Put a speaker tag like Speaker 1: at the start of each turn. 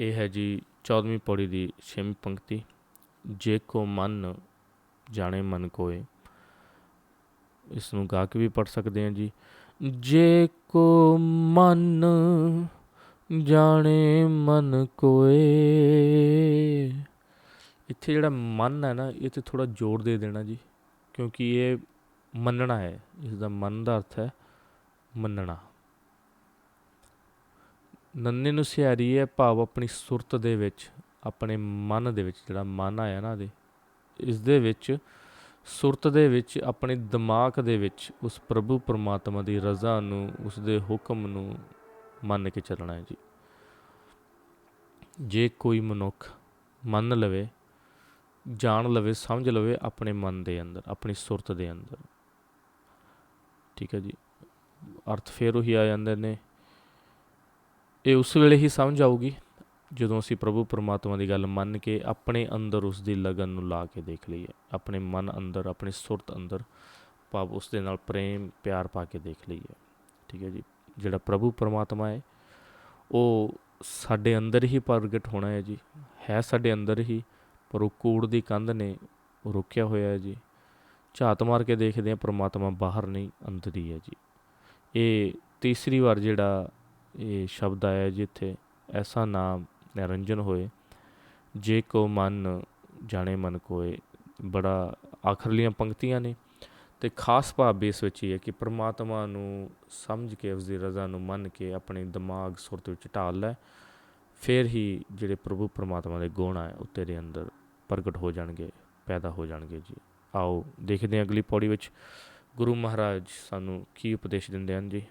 Speaker 1: ਇਹ ਹੈ ਜੀ 14ਵੀਂ ਪੌੜੀ ਦੀ 6ਵੀਂ ਪੰਕਤੀ। ਜੇ ਕੋ ਮਨ ਜਾਣੇ ਮਨ ਕੋਏ। ਇਸ ਨੂੰ ਗਾ ਕੇ ਵੀ ਪੜ ਸਕਦੇ ਹਾਂ ਜੀ। ਜੇ ਕੋ ਮਨ ਜਾਣੇ ਮਨ ਕੋਏ। ਇੱਥੇ ਜਿਹੜਾ ਮਨ ਹੈ ਨਾ, ਇਹ ਤੇ ਥੋੜਾ ਜ਼ੋਰ ਦੇ ਦੇਣਾ ਜੀ, ਕਿਉਂਕਿ ਇਹ ਮੰਨਣਾ ਹੈ। ਇਸ ਦਾ ਮਨ ਦਾ ਅਰਥ ਹੈ ਮੰਨਣਾ। ਨੰਨੇ ਨੂੰ ਸਿਆਰੀ ਹੈ ਭਾਵ ਆਪਣੀ ਸੁਰਤ ਦੇ ਵਿੱਚ, ਆਪਣੇ ਮਨ ਦੇ ਵਿੱਚ, ਜਿਹੜਾ ਮਨ ਆਇਆ ਨਾ ਦੇ ਇਸ ਦੇ ਵਿੱਚ, ਸੁਰਤ ਦੇ ਵਿੱਚ, ਆਪਣੇ ਦਿਮਾਗ ਦੇ ਵਿੱਚ, ਉਸ ਪ੍ਰਭੂ ਪਰਮਾਤਮਾ ਦੀ ਰਜ਼ਾ ਨੂੰ, ਉਸ ਦੇ ਹੁਕਮ ਨੂੰ ਮੰਨ ਕੇ ਚੱਲਣਾ ਹੈ ਜੀ। ਜੇ ਕੋਈ ਮਨੁੱਖ ਮੰਨ ਲਵੇ, ਜਾਣ ਲਵੇ, ਸਮਝ ਲਵੇ ਆਪਣੇ ਮਨ ਦੇ ਅੰਦਰ, ਆਪਣੀ ਸੁਰਤ ਦੇ ਅੰਦਰ, ਠੀਕ ਹੈ ਜੀ। ਅਰਥ ਫੇਰ ਉਹੀ ਆ ਜਾਂਦੇ ਨੇ ਇਹ ਉਸ ਵੇਲੇ ਹੀ ਸਮਝ ਆਊਗੀ ਜਦੋਂ ਅਸੀਂ ਪ੍ਰਭੂ ਪਰਮਾਤਮਾ ਦੀ ਗੱਲ ਮੰਨ ਕੇ ਆਪਣੇ ਅੰਦਰ ਉਸ ਦੀ ਲਗਨ ਨੂੰ ਲਾ ਕੇ ਦੇਖ ਲਈਏ। ਆਪਣੇ ਮਨ ਅੰਦਰ, ਆਪਣੇ ਸੁਰਤ ਅੰਦਰ ਭਾਵ ਉਸ ਦੇ ਨਾਲ ਪ੍ਰੇਮ, ਪਿਆਰ ਪਾ ਕੇ ਦੇਖ ਲਈਏ। ਠੀਕ ਹੈ ਜੀ? ਜਿਹੜਾ ਪ੍ਰਭੂ ਪਰਮਾਤਮਾ ਹੈ, ਉਹ ਸਾਡੇ ਅੰਦਰ ਹੀ ਪ੍ਰਗਟ ਹੋਣਾ ਹੈ ਜੀ। ਹੈ ਸਾਡੇ ਅੰਦਰ ਹੀ, ਪਰ ਉਹ ਕੂੜ ਦੀ ਕੰਧ ਨੇ ਉਹ ਰੋਕਿਆ ਹੋਇਆ ਹੈ ਜੀ। ਝਾਤ ਮਾਰ ਕੇ ਦੇਖਦੇ ਆ ਪਰਮਾਤਮਾ ਬਾਹਰ ਨਹੀਂ, ਅੰਦਰ ਹੀ ਹੈ ਜੀ। ਇਹ ਤੀਸਰੀ ਵਾਰ ਜਿਹੜਾ ਇਹ ਸ਼ਬਦ ਆਇਆ ਜਿੱਥੇ ਐਸਾ ਨਾਮ ਨਿਰੰਜਨ ਹੋਏ, ਜੇ ਕੋ ਮਨ ਜਾਣੇ ਮਨ ਕੋਏ। ਬੜਾ ਆਖਰਲੀਆਂ ਪੰਕਤੀਆਂ ਨੇ ਤੇ ਖਾਸ ਭਾਵ ਵੀ ਇਸ ਵਿੱਚ ਹੀ ਹੈ ਕਿ ਪ੍ਰਮਾਤਮਾ ਨੂੰ ਸਮਝ ਕੇ ਉਸ ਦੀ ਰਜ਼ਾ ਨੂੰ ਮੰਨ ਕੇ ਆਪਣੇ ਦਿਮਾਗ ਸੁਰਤ ਵਿੱਚ ਢਾਲ ਲੈ, ਫਿਰ ਹੀ ਜਿਹੜੇ ਪ੍ਰਭੂ ਪਰਮਾਤਮਾ ਦੇ ਗੁਣ ਆ, ਉਹ ਤੇਰੇ ਅੰਦਰ ਪ੍ਰਗਟ ਹੋ ਜਾਣਗੇ, ਪੈਦਾ ਹੋ ਜਾਣਗੇ ਜੀ। ਆਓ ਦੇਖਦੇ ਹਾਂ ਅਗਲੀ ਪੌੜੀ ਵਿੱਚ ਗੁਰੂ ਮਹਾਰਾਜ ਸਾਨੂੰ ਕੀ ਉਪਦੇਸ਼ ਦਿੰਦੇ ਹਨ ਜੀ।